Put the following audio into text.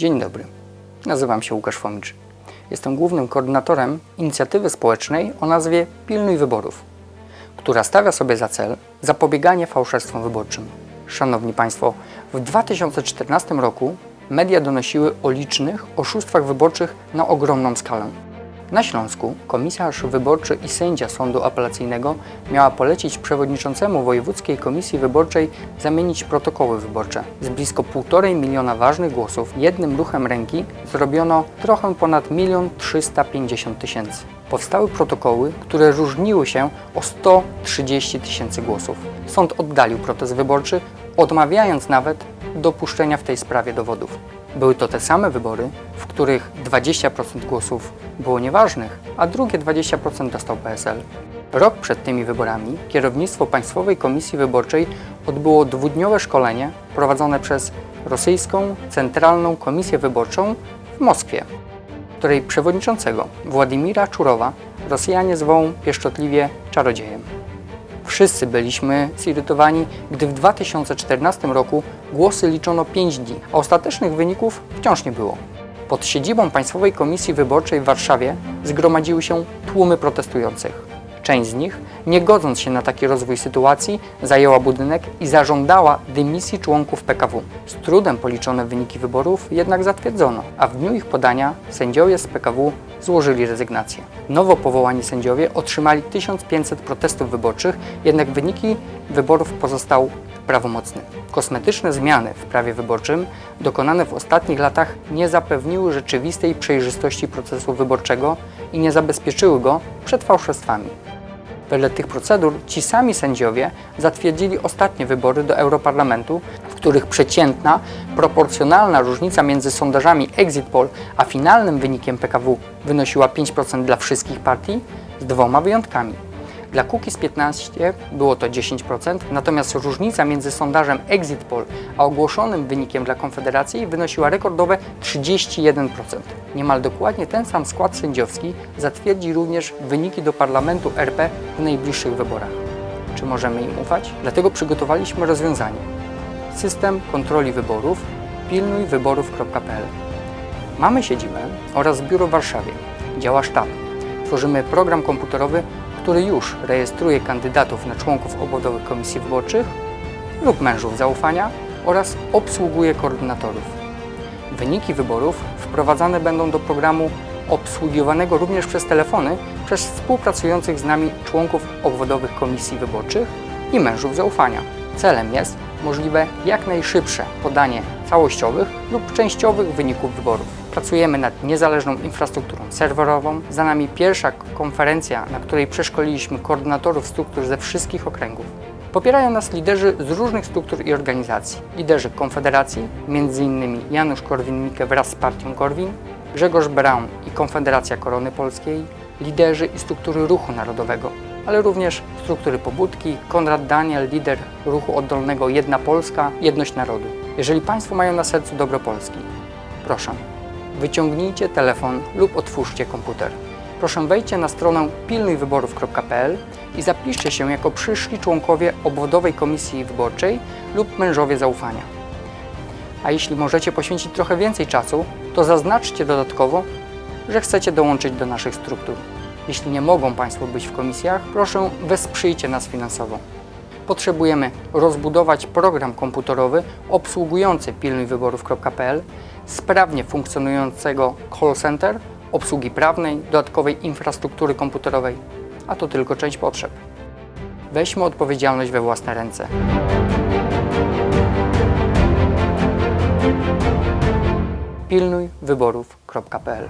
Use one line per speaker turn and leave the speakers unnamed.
Dzień dobry. Nazywam się Łukasz Fomicz. Jestem głównym koordynatorem inicjatywy społecznej o nazwie Pilnuj Wyborów, która stawia sobie za cel zapobieganie fałszerstwom wyborczym. Szanowni Państwo, w 2014 roku media donosiły o licznych oszustwach wyborczych na ogromną skalę. Na Śląsku komisarz wyborczy i sędzia sądu apelacyjnego miała polecić przewodniczącemu Wojewódzkiej Komisji Wyborczej zamienić protokoły wyborcze. Z blisko 1,5 miliona ważnych głosów jednym ruchem ręki zrobiono trochę ponad 1 350 tysięcy. Powstały protokoły, które różniły się o 130 tysięcy głosów. Sąd oddalił protest wyborczy, odmawiając nawet dopuszczenia w tej sprawie dowodów. Były to te same wybory, w których 20% głosów było nieważnych, a drugie 20% dostał PSL. Rok przed tymi wyborami kierownictwo Państwowej Komisji Wyborczej odbyło dwudniowe szkolenie prowadzone przez rosyjską Centralną Komisję Wyborczą w Moskwie, której przewodniczącego Władimira Czurowa Rosjanie zwą pieszczotliwie czarodziejem. Wszyscy byliśmy zirytowani, gdy w 2014 roku głosy liczono 5 dni, a ostatecznych wyników wciąż nie było. Pod siedzibą Państwowej Komisji Wyborczej w Warszawie zgromadziły się tłumy protestujących. Część z nich, nie godząc się na taki rozwój sytuacji, zajęła budynek i zażądała dymisji członków PKW. Z trudem policzone wyniki wyborów jednak zatwierdzono, a w dniu ich podania sędziowie z PKW złożyli rezygnację. Nowo powołani sędziowie otrzymali 1500 protestów wyborczych, jednak wyniki wyborów pozostał prawomocny. Kosmetyczne zmiany w prawie wyborczym dokonane w ostatnich latach nie zapewniły rzeczywistej przejrzystości procesu wyborczego i nie zabezpieczyły go przed fałszerstwami. Wedle tych procedur ci sami sędziowie zatwierdzili ostatnie wybory do Europarlamentu, których przeciętna, proporcjonalna różnica między sondażami Exit Poll a finalnym wynikiem PKW wynosiła 5% dla wszystkich partii, z dwoma wyjątkami. Dla Kukiz 15 było to 10%, natomiast różnica między sondażem Exit Poll a ogłoszonym wynikiem dla Konfederacji wynosiła rekordowe 31%. Niemal dokładnie ten sam skład sędziowski zatwierdzi również wyniki do Parlamentu RP w najbliższych wyborach. Czy możemy im ufać? Dlatego przygotowaliśmy rozwiązanie. System kontroli wyborów pilnujwyborów.pl Mamy siedzibę oraz biuro w Warszawie. Działa sztab. Tworzymy program komputerowy, który już rejestruje kandydatów na członków obwodowych komisji wyborczych lub mężów zaufania oraz obsługuje koordynatorów. Wyniki wyborów wprowadzane będą do programu obsługiwanego również przez telefony przez współpracujących z nami członków obwodowych komisji wyborczych i mężów zaufania. Celem jest możliwe jak najszybsze podanie całościowych lub częściowych wyników wyborów. Pracujemy nad niezależną infrastrukturą serwerową. Za nami pierwsza konferencja, na której przeszkoliliśmy koordynatorów struktur ze wszystkich okręgów. Popierają nas liderzy z różnych struktur i organizacji. Liderzy Konfederacji, m.in. Janusz Korwin-Mikke wraz z partią Korwin, Grzegorz Braun i Konfederacja Korony Polskiej, liderzy i struktury ruchu narodowego, ale również struktury pobudki, Konrad Daniel, lider ruchu oddolnego Jedna Polska, Jedność Narodu. Jeżeli Państwo mają na sercu dobro Polski, proszę, wyciągnijcie telefon lub otwórzcie komputer. Proszę wejdźcie na stronę pilnujwyborów.pl i zapiszcie się jako przyszli członkowie obwodowej komisji wyborczej lub mężowie zaufania. A jeśli możecie poświęcić trochę więcej czasu, to zaznaczcie dodatkowo, że chcecie dołączyć do naszych struktur. Jeśli nie mogą Państwo być w komisjach, proszę wesprzyjcie nas finansowo. Potrzebujemy rozbudować program komputerowy obsługujący pilnujwyborów.pl, sprawnie funkcjonującego call center, obsługi prawnej, dodatkowej infrastruktury komputerowej, a to tylko część potrzeb. Weźmy odpowiedzialność we własne ręce. pilnujwyborów.pl